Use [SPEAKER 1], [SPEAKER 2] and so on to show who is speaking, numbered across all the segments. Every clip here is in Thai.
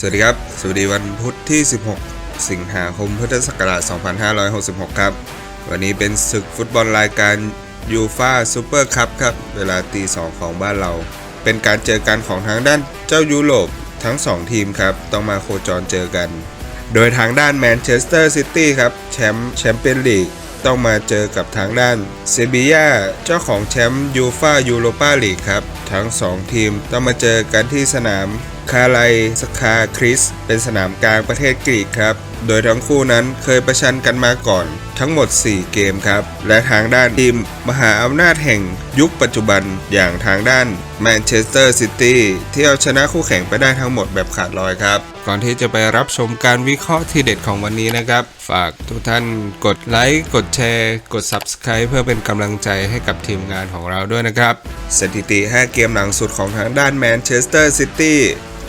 [SPEAKER 1] สวัสดีครับ สวัสดีวันพุธที่ 16 สิงหาคมพุทธศักราช 2566 ครับ วันนี้เป็นศึกฟุตบอลรายการยูฟาซูเปอร์คัพครับ เวลาตีสองของบ้านเรา เป็นการเจอกันของทางด้านเจ้ายุโรปทั้ง 2 ทีมครับ ต้องมาโคจรเจอกัน โดยทางด้านแมนเชสเตอร์ซิตี้ครับ แชมป์แชมเปี้ยนลีก ต้องมาเจอกับทางด้านเซบียาเจ้าของแชมป์ยูฟายูโรปาลีกครับ ทั้ง 2 ทีมต้องมาเจอกันที่สนามคาไลสคาคริส เป็นสนามกลางประเทศกรีกครับ โดยทั้งคู่นั้นเคยประชันกันมาก่อนทั้งหมด 4 เกมครับ และทางด้านทีมมหาอำนาจแห่งยุคปัจจุบันอย่างทางด้านแมนเชสเตอร์ซิตี้ที่เอาชนะคู่แข่งไปได้ทั้งหมดแบบขาดลอยครับ ก่อนที่จะไปรับชมการวิเคราะห์ทีเด็ดของวันนี้นะครับ ฝากทุกท่านกดไลค์ กดแชร์ กด Subscribe เพื่อเป็นกำลังใจให้กับทีมงานของเราด้วยนะครับ สถิติ 5 เกมหลังสุดของทางด้านแมนเชสเตอร์ซิตี้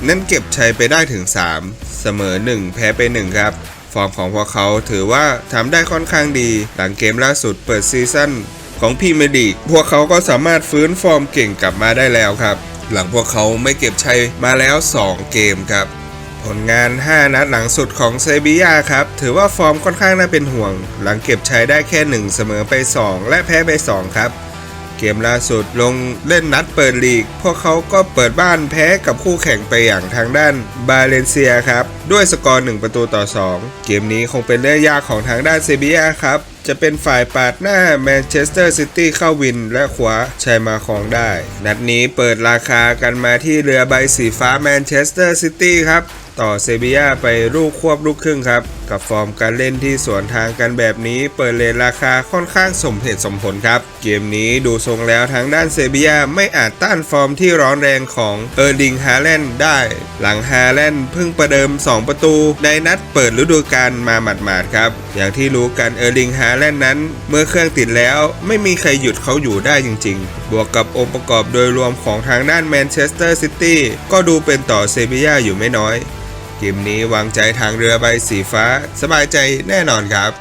[SPEAKER 1] นั้นเก็บชัยไปได้ถึง 3 เสมอ 1 แพ้ไป 1 ครับ ฟอร์มของพวกเขาถือว่าทำได้ค่อนข้างดี หลังเกมล่าสุดเปิดซีซั่นของพรีเมียร์ลีกพวกเขาก็สามารถฟื้นฟอร์มเก่งกลับมาได้แล้วครับ หลังพวกเขาไม่เก็บชัยมาแล้ว 2 เกมครับ ผลงาน 5 นัดหลังสุดของเซบียาครับ ถือว่าฟอร์มค่อนข้างน่าเป็นห่วง หลังเก็บชัยได้แค่ 1 เสมอไป 2 และแพ้ไป 2 ครับ เกมล่าสุดลงเล่นนัดเปิดลีก พวกเขาก็เปิดบ้านแพ้กับคู่แข่งไปอย่างทางด้านบาเลนเซียครับ ด้วยสกอร์ 1 ประตูต่อ 2 เกมนี้คงเป็นเรื่องยากของทางด้านเซบียาครับ จะเป็นฝ่ายปาดหน้าแมนเชสเตอร์ซิตี้เข้าวินและขวาชัยมาครองได้ นัดนี้เปิดราคากันมาที่เรือใบสีฟ้าแมนเชสเตอร์ซิตี้ครับต่อเซบียาไปลูกควบลูกครึ่งครับ กับฟอร์มการเล่นที่สวนทางกันแบบนี้เปิดเลทราคาค่อนข้างสมเหตุสมผลครับ เกมนี้ดูทรงแล้วทางด้านเซบียาไม่อาจต้านฟอร์มที่ร้อนแรงของเออร์ลิงฮาแลนด์ได้ หลังฮาแลนด์เพิ่งประเดิม 2 ประตู ในนัดเปิดฤดูกาลมาหมาดๆครับ อย่างที่รู้กันเออร์ลิงฮาแลนด์นั้น เมื่อเครื่องติดแล้วไม่มีใครหยุดเขาอยู่ได้จริง ๆ บวกกับองค์ประกอบโดยรวมของทางด้านแมนเชสเตอร์ซิตี้ก็ดูเป็นต่อเซบียาอยู่ไม่น้อย เกมนี้วางใจทางเรือใบสีฟ้า สบายใจแน่นอนครับ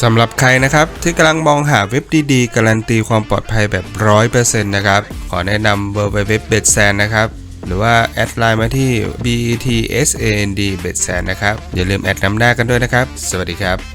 [SPEAKER 1] สำหรับใครนะครับที่กำลังมองหาเว็บดีๆ การันตีความปลอดภัยแบบ 100%นะครับ ขอแนะนำเบอร์เว็บเบ็ดแซนนะครับ หรือว่าแอดไลน์มาที่ BETSAND เบ็ดแซนนะครับ อย่าลืมแอดนำหน้ากันด้วยนะครับ สวัสดีครับ